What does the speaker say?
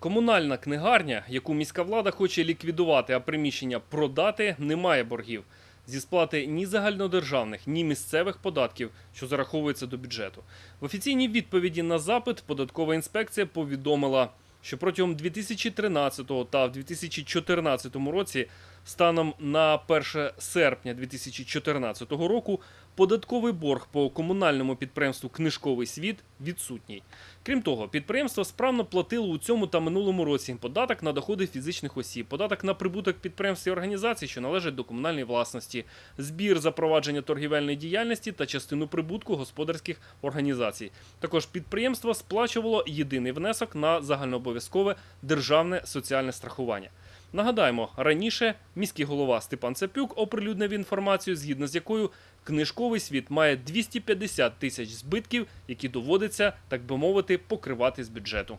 Комунальна книгарня, яку міська влада хоче ліквідувати, а приміщення продати, не має боргів зі сплати ні загальнодержавних, ні місцевих податків, що зараховується до бюджету. В офіційній відповіді на запит податкова інспекція повідомила, що протягом 2013 та в 2014 році, станом на 1 серпня 2014 року, податковий борг по комунальному підприємству Книжковий світ відсутній. Крім того, підприємство справно платило у цьому та минулому році податок на доходи фізичних осіб, податок на прибуток підприємств і організацій, що належать до комунальної власності, збір за провадження торгівельної діяльності та частину прибутку господарських організацій. Також підприємство сплачувало єдиний внесок на загальнообов'язкове державне соціальне страхування. Нагадаємо, раніше міський голова Степан Цепюк оприлюднив інформацію, згідно з якою книжковий світ має 250 тисяч збитків, які доводиться, так би мовити, покривати з бюджету.